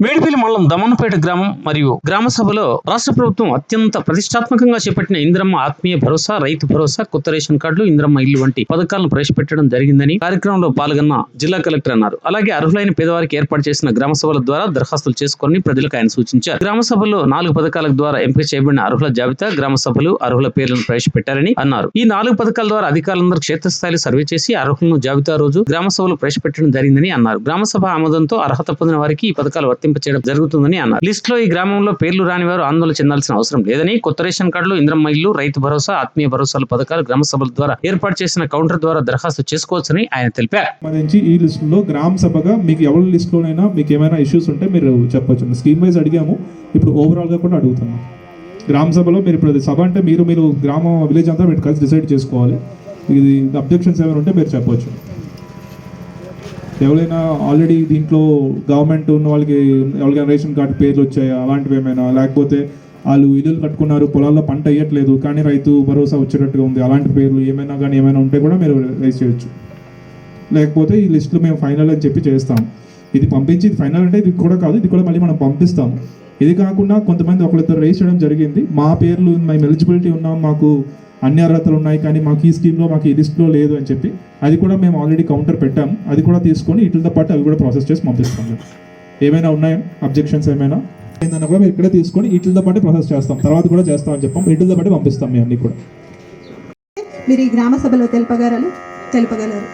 మేడిపల్లి మండలం దమనపేట గ్రామం మరియు గ్రామ సభలో రాష్ట్ర ప్రభుత్వం అత్యంత ప్రతిష్టాత్మకంగా చేపట్టిన ఇంద్రమ్మ ఆత్మీయ భరోసా రైతు భరోసా కొత్త రేషన్ కార్డులు ఇంద్రమ్మ ఇల్లు వంటి పథకాలను ప్రవేశపెట్టడం జరిగిందని కార్యక్రమంలో పాల్గొన్న జిల్లా కలెక్టర్ అన్నారు. అలాగే అర్హులైన పేదవారికి ఏర్పాటు చేసిన గ్రామ సభల ద్వారా దరఖాస్తులు చేసుకొని ప్రజలకు ఆయన సూచించారు. గ్రామ సభలో నాలుగు పథకాల ద్వారా ఎంపిక చేయబడిన అర్హుల జాబితా గ్రామ సభలు అర్హుల పేర్లను ప్రవేశపెట్టారని అన్నారు. ఈ నాలుగు పథకాల ద్వారా అధికారులందరూ క్షేత్రస్థాయిలో సర్వే చేసి అర్హులను జాబితా రోజు గ్రామ సభలో ప్రవేశపెట్టడం జరిగిందని అన్నారు. గ్రామ సభ ఆమోదంతో అర్హత పొందిన వారికి ఈ పథకాలు వర్తి చేయడం జరుగుతుందని అన్నారు. లిస్ట్లో ఈ గ్రామంలో పేర్లు రాని వారు ఆందోళన చెందాల్సిన అవసరం లేదని కొత్త రేషన్ కార్డులు ఇంద్రమ్మ ఇల్లు రైతు భరోసా ఆత్మీయ భరోసాల పథకాలు గ్రామ సభల ద్వారా ఏర్పాటు చేసిన కౌంటర్ ద్వారా దరఖాస్తు చేసుకోవచ్చని ఆయన తెలిపారు. ఈ ఈ లిస్టులో గ్రామ సభగా మీకు ఎవరి లిస్టులోనైనా మీకు ఏమైనా ఇష్యూస్ ఉంటే మీరు చెప్పొచ్చు. స్కీమ్ వైజ్ అడిగాము. ఇప్పుడు ఓవరాల్గా కూడా అడుగుతున్నాం. గ్రామ సభలో మీరు ఇప్పుడు సభ అంటే మీరు మీరు గ్రామం విలేజ్ అంతా మీరు కలిసి డిసైడ్ చేసుకోవాలి. ఇది అబ్జెక్షన్స్ ఏమైనా ఉంటే మీరు చెప్పొచ్చు. ఎవరైనా ఆల్రెడీ దీంట్లో గవర్నమెంట్ ఉన్న వాళ్ళకి ఎవరికైనా రేషన్ కార్డు పేర్లు వచ్చాయా? అలాంటివి ఏమైనా? లేకపోతే వాళ్ళు ఇల్లులు కట్టుకున్నారు పొలాల్లో పంట వేయట్లేదు కానీ రైతు భరోసా వచ్చేటట్టుగా ఉంది అలాంటి పేర్లు ఏమైనా కానీ ఏమైనా ఉంటే కూడా మీరు రైస్ చేయొచ్చు. లేకపోతే ఈ లిస్టులో మేము ఫైనల్ అని చెప్పి చేస్తాం. ఇది పంపించి ఇది ఫైనల్ అంటే ఇది కూడా కాదు ఇది కూడా మళ్ళీ మనం పంపిస్తాం. ఇది కాకుండా కొంతమంది ఒకరిద్దరు రేస్ చేయడం జరిగింది. మా పేర్లు మేము ఎలిజిబిలిటీ ఉన్నాం మాకు అన్ని అర్హతలు ఉన్నాయి కానీ మాకు ఈ స్కీమ్లో మాకు ఈ లిస్ట్లో లేదు అని చెప్పి అది కూడా మేము ఆల్రెడీ కౌంటర్ పెట్టాం. అది కూడా తీసుకొని వీటితో పాటు అవి కూడా ప్రాసెస్ చేసి పంపిస్తాం. ఏమైనా ఉన్నాయా? అబ్జెక్షన్స్ ఏమైనా? ఏందన్నా కూడా మేము ఇక్కడే తీసుకొని వీటితో పాటు ప్రాసెస్ చేస్తాం. తర్వాత కూడా చేస్తామని చెప్పాం. వీటితో పాటు పంపిస్తాం మేము అన్ని కూడా. మీరు ఈ గ్రామ సభలో తెలుపగలరు? తెలుపగలరు.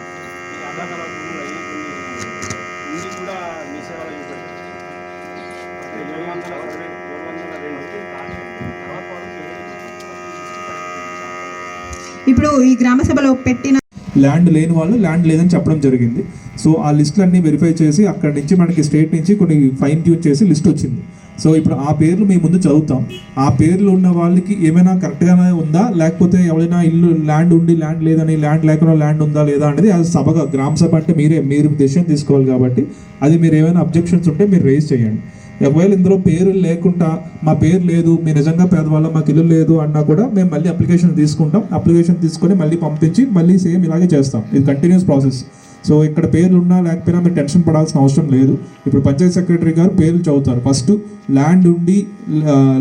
ఇప్పుడు ఈ గ్రామ సభలో పెట్టిన ల్యాండ్ లేని వాళ్ళు ల్యాండ్ లేదని చెప్పడం జరిగింది. సో ఆ లిస్టులన్నీ వెరిఫై చేసి అక్కడి నుంచి మనకి స్టేట్ నుంచి కొన్ని ఫైన్ ట్యూన్ చేసి లిస్ట్ వచ్చింది. సో ఇప్పుడు ఆ పేర్లు మేము ముందు చదువుతాం. ఆ పేర్లు ఉన్న వాళ్ళకి ఏమైనా కరెక్ట్గానే ఉందా? లేకపోతే ఎవరైనా ఇల్లు ల్యాండ్ ఉండి ల్యాండ్ లేదని ల్యాండ్ లేకుండా ల్యాండ్ ఉందా లేదా అనేది అది సభగా గ్రామ సభ అంటే మీరే మీరు డెసిషన్ తీసుకోవాలి కాబట్టి అది మీరు ఏమైనా అబ్జెక్షన్స్ ఉంటే మీరు రేజ్ చేయండి. ఒకవేళ ఇందులో పేరు లేకుండా మా పేరు లేదు మీ నిజంగా పేదవాళ్ళం మాకు ఇల్లు లేదు అన్నా కూడా మేము మళ్ళీ అప్లికేషన్ తీసుకుంటాం. అప్లికేషన్ తీసుకొని మళ్ళీ పంపించి మళ్ళీ సేమ్ ఇలాగే చేస్తాం. ఇది కంటిన్యూస్ ప్రాసెస్ సో ఇక్కడ పేర్లు ఉన్నా లేకపోయినా మీరు టెన్షన్ పడాల్సిన అవసరం లేదు. ఇప్పుడు పంచాయత్ సెక్రటరీ గారు పేర్లు చదువుతారు. ఫస్ట్ ల్యాండ్ ఉండి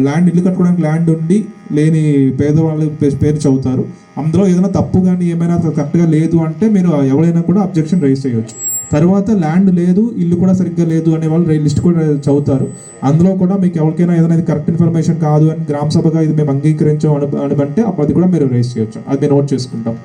ల్యాండ్ ఇల్లు కట్టుకోవడానికి ల్యాండ్ ఉండి లేని పేదవాళ్ళు పేరు చదువుతారు. అందులో ఏదైనా తప్పు కానీ ఏమైనా కరెక్ట్గా లేదు అంటే మీరు ఎవరైనా కూడా అబ్జెక్షన్ రైజ్ చేయొచ్చు. తర్వాత ల్యాండ్ లేదు ఇల్లు కూడా సరిగ్గా లేదు అనే వాళ్ళు లిస్ట్ కూడా చదువుతారు. అందులో కూడా మీకు ఎవరికైనా ఏదైనా కరెక్ట్ ఇన్ఫర్మేషన్ కాదు అని గ్రామ సభగా ఇది మేము అంగీకరించాం అని అని అంటే అప్పుడు అది కూడా మీరు రేస్ చేయొచ్చు. అది మేము నోట్ చేసుకుంటాం.